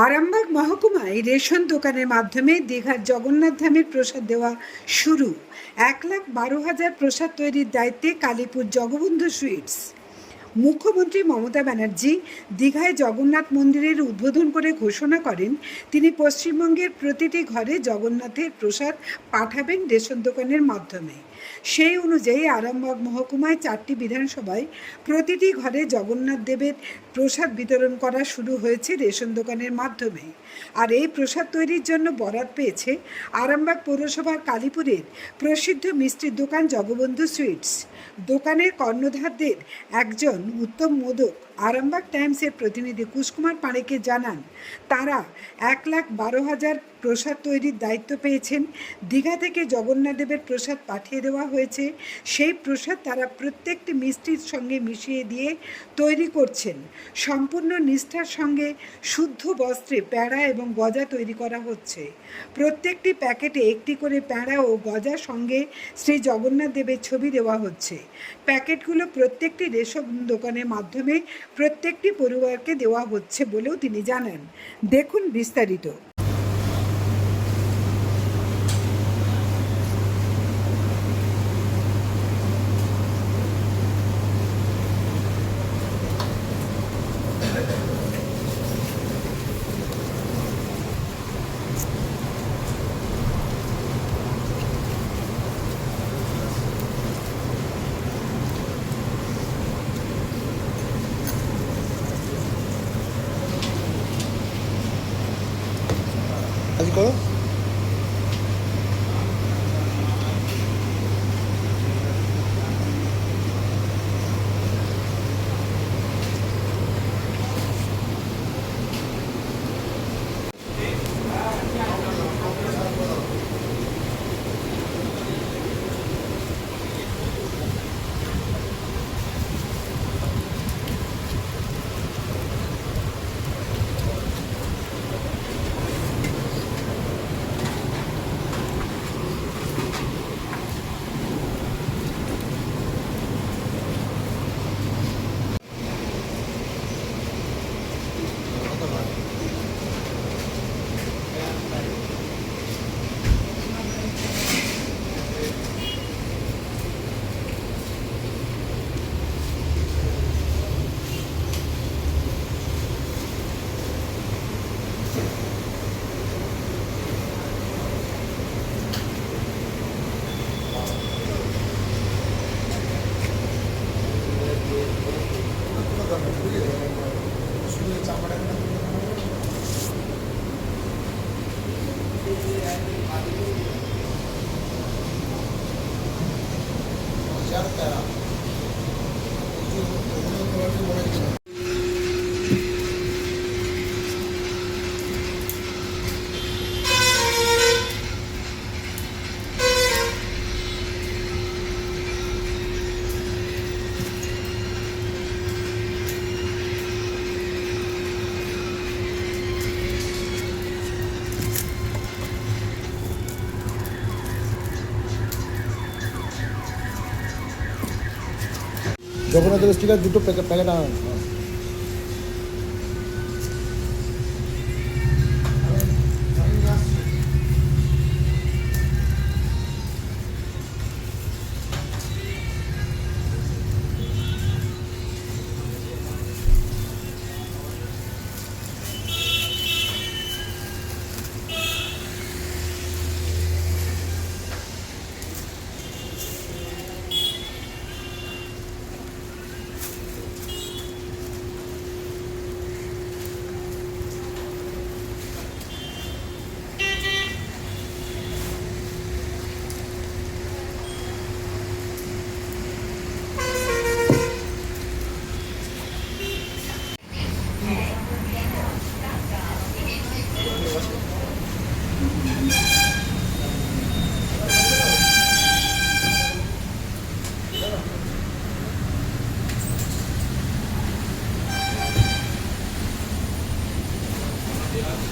Arambagh মহকুমায় ration দোকানের মাধ্যমে দীঘার জগন্নাথ ধামের প্রসাদ দেওয়া শুরু। এক লাখ বারো হাজার প্রসাদ তৈরির দায়িত্বে কালীপুর জগবন্ধু সুইটস। মুখ্যমন্ত্রী মমতা ব্যানার্জি দীঘায় জগন্নাথ মন্দিরের উদ্বোধন করে ঘোষণা করেন, তিনি পশ্চিমবঙ্গের প্রতিটি ঘরে জগন্নাথের প্রসাদ পাঠাবেন রেশন দোকানের মাধ্যমে। সেই অনুযায়ী আরামবাগ মহকুমায় চারটি বিধানসভায় প্রতিটি ঘরে জগন্নাথ দেবের প্রসাদ বিতরণ করা শুরু হয়েছে রেশন দোকানের মাধ্যমে। আর এই প্রসাদ তৈরির জন্য বরাদ পেয়েছে আরামবাগ পৌরসভার কালীপুরের প্রসিদ্ধ মিষ্টির দোকান জগবন্ধু সুইটস। দোকানের কর্ণধারদের একজন উত্তম মোদক আরামবাগ টাইমসের প্রতিনিধি কুশকুমার পাড়েকে জানান, তারা এক লাখ বারো হাজার প্রসাদ তৈরির দায়িত্ব পেয়েছেন। দীঘা থেকে জগন্নাথদেবের প্রসাদ পাঠিয়ে দেওয়া হয়েছে। সেই প্রসাদ তারা প্রত্যেকটি মিষ্টির সঙ্গে মিশিয়ে দিয়ে তৈরি করছেন। সম্পূর্ণ নিষ্ঠার সঙ্গে শুদ্ধ বস্ত্রে প্যাড়া এবং গজা তৈরি করা হচ্ছে। প্রত্যেকটি প্যাকেটে একটি করে প্যাড়া ও গজা সঙ্গে শ্রী জগন্নাথ দেবের ছবি দেওয়া হচ্ছে। প্যাকেটগুলো প্রত্যেকটি রেশম দোকানের মাধ্যমে প্রত্যেকটি পরিবারকে দেওয়া হচ্ছে বলেও তিনি জানান। দেখুন বিস্তারিত। ¿Así todo? আজ করো জগন্নাথের স্টিকার দুটো প্যাকেট প্যাকেট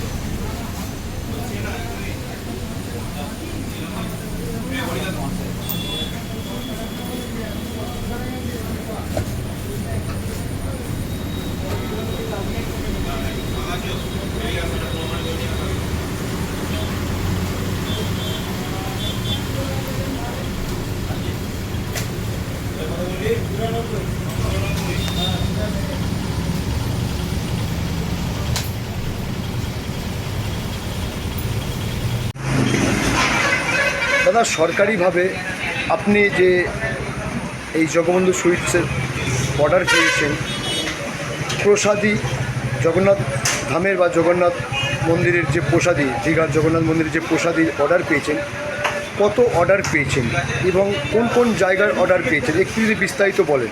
though. দাদা, সরকারিভাবে আপনি যে এই জগবন্ধু সুইটসের অর্ডার পেয়েছেন প্রসাদী জগন্নাথ ধামের বা জগন্নাথ মন্দিরের যে প্রসাদী, দীঘার জগন্নাথ মন্দিরের যে প্রসাদী অর্ডার পেয়েছেন, কত অর্ডার পেয়েছেন এবং কোন কোন জায়গার অর্ডার পেয়েছেন? একটু যদি বিস্তারিত বলেন।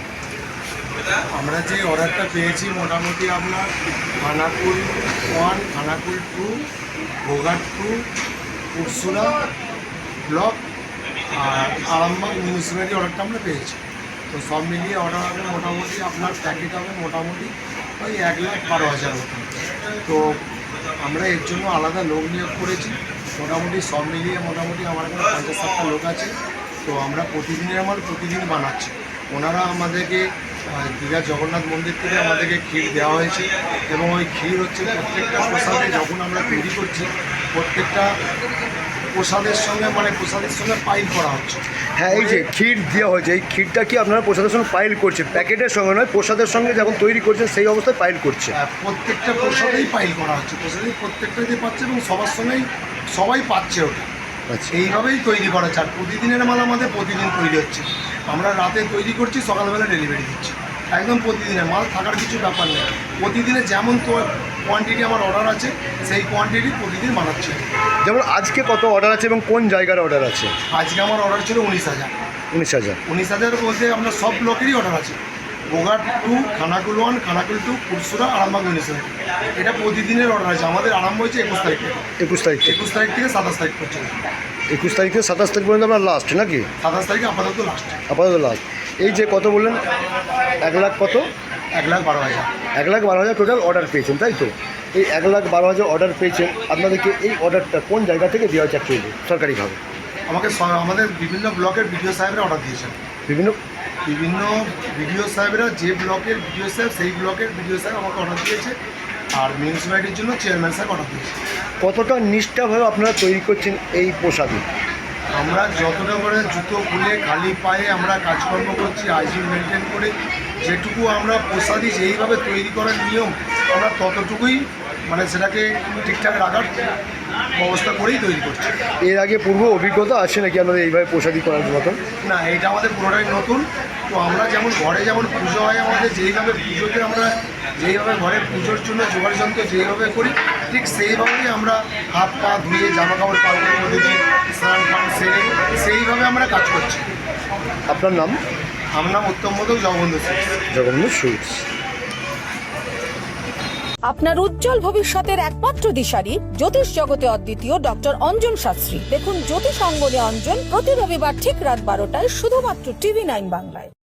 আমরা যে অর্ডারটা পেয়েছি মোটামুটি আপনার Khanakul one, Khanakul two Goghat two Pursurah block আর আরামবাগ মিউনিসিপ্যালিটি অর্ডারটা আমরা পেয়েছি। তো সব মিলিয়ে অর্ডার হবে মোটামুটি আপনার প্যাকেট হবে মোটামুটি ওই এক লাখ বারো হাজার মতো। তো আমরা এর জন্য আলাদা লোক নিয়োগ করেছি। মোটামুটি সব মিলিয়ে মোটামুটি আমার এখানে পঞ্চাশ ষাটটা লোক আছে। তো আমরা প্রতিদিনের আমার প্রতিদিন বানাচ্ছি। ওনারা আমাদেরকে দীঘা জগন্নাথ মন্দির থেকে আমাদেরকে ক্ষীর দেওয়া হয়েছে এবং ওই ক্ষীর হচ্ছে প্রত্যেকটা প্রসাদে যখন আমরা তৈরি করছি, প্রত্যেকটা প্রসাদের সঙ্গে মানে প্রসাদের সঙ্গে পাইল করা হচ্ছে। হ্যাঁ এই যে ক্ষীর দেওয়া হয়েছে এই ক্ষীরটা কি আপনারা প্রসাদের সঙ্গে পাইল করছে প্যাকেটের সঙ্গে নয় প্রসাদের সঙ্গে যখন তৈরি করছেন সেই অবস্থায় পাইল করছে আহ, প্রত্যেকটা প্রসাদেই পাইল করা হচ্ছে। প্রসাদেই প্রত্যেকটা যে পাচ্ছে এবং সবার সঙ্গেই সবাই পাচ্ছে ওটা। আচ্ছা। এইভাবেই তৈরি করা হচ্ছে। আর প্রতিদিনের মাল আমাদের প্রতিদিন তৈরি হচ্ছে। আমরা রাতে তৈরি করছি সকালবেলা ডেলিভারি দিচ্ছি। একদম প্রতিদিনের মাল থাকার কিছু ব্যাপার নেই। প্রতিদিনে যেমন তো কোয়ান্টিটি আমার অর্ডার আছে সেই কোয়ান্টিটি প্রতিদিন বানাচ্ছি যেমন আজকে কত অর্ডার আছে এবং কোন জায়গার অর্ডার আছে? আজকে আমার অর্ডার ছিল উনিশ হাজার। উনিশ হাজার। উনিশ হাজার বলতে আপনার সব ব্লকেরই অর্ডার আছে। Goghat two Khanakul one Khanakul two Pursurah Arambagh municipality এটা প্রতিদিনের অর্ডার আছে। আমাদের আরম্ভ হয়েছে একুশ তারিখ থেকে। একুশ তারিখ একুশ তারিখ থেকে সাতাশ তারিখ পর্যন্ত। একুশ তারিখ থেকে সাতাশ তারিখ পর্যন্ত আপনার লাস্ট নাকি? সাতাশ তারিখে আপাতত লাস্ট আপাতত লাস্ট এই যে কত বললেন? এক লাখ কত? এক লাখ বারো হাজার। এক লাখ বারো হাজার টোটাল অর্ডার পেয়েছেন তাই তো? এই এক লাখ বারো হাজার অর্ডার পেয়েছেন আপনাদেরকে এই অর্ডারটা কোন জায়গা থেকে দেওয়া হচ্ছে অ্যাকচুয়ালি সরকারিভাবে? আমাকে আমাদের বিভিন্ন ব্লকের বিডিও সাহেবরা অর্ডার দিয়েছেন। বিভিন্ন? বিভিন্ন বিডিও সাহেবরা যে ব্লকের বিডিও সাহেব সেই ব্লকের বিডিও সাহেব আমাকে অর্ডার দিয়েছে আর মিউনিসিপ্যালিটির জন্য চেয়ারম্যান সাহেব অর্ডার দিয়েছে। কতটা নিষ্ঠাভাবে আপনারা তৈরি করছেন এই প্রসাদী? আমরা যতটা করে জুতো খুলে খালি পায়ে আমরা কাজকর্ম করছি হাইজিন মেনটেন করে যেটুকু আমরা প্রসাদি যেইভাবে তৈরি করার নিয়ম আমরা ততটুকুই মানে সেটাকে ঠিকঠাক রাখার ব্যবস্থা করেই তৈরি করছি। এর আগে পূর্ব অভিজ্ঞতা আছে নাকি আপনাদের এইভাবে প্রসাদী করার মতন? না এটা আমাদের পুরোটাই নতুন। তো আমরা যেমন ঘরে যেমন পুজো হয় আমাদের যেইভাবে পুজোতে আমরা যেইভাবে ঘরে পুজোর জন্য যন্ত্র যেইভাবে করি ঠিক সেইভাবেই আমরা হাত পা ধুয়ে জামা কাপড় পাল্টে প্রতিদিন স্নান ফান সেরে সেইভাবে আমরা কাজ করছি। আপনার নাম? আমার নাম উত্তম মোদক জগবন্ধু সিং জগন্নাথ সুইটস আপনার উজ্জ্বল ভবিষ্যতের একমাত্র দিশারি জ্যোতিষ জগতে অদ্বিতীয় ডক্টর অঞ্জন শাস্ত্রী। দেখুন জ্যোতিষ অঙ্গনে অঞ্জন প্রতি রবিবার ঠিক রাত বারোটায় শুধুমাত্র টিভি নাইন বাংলায়।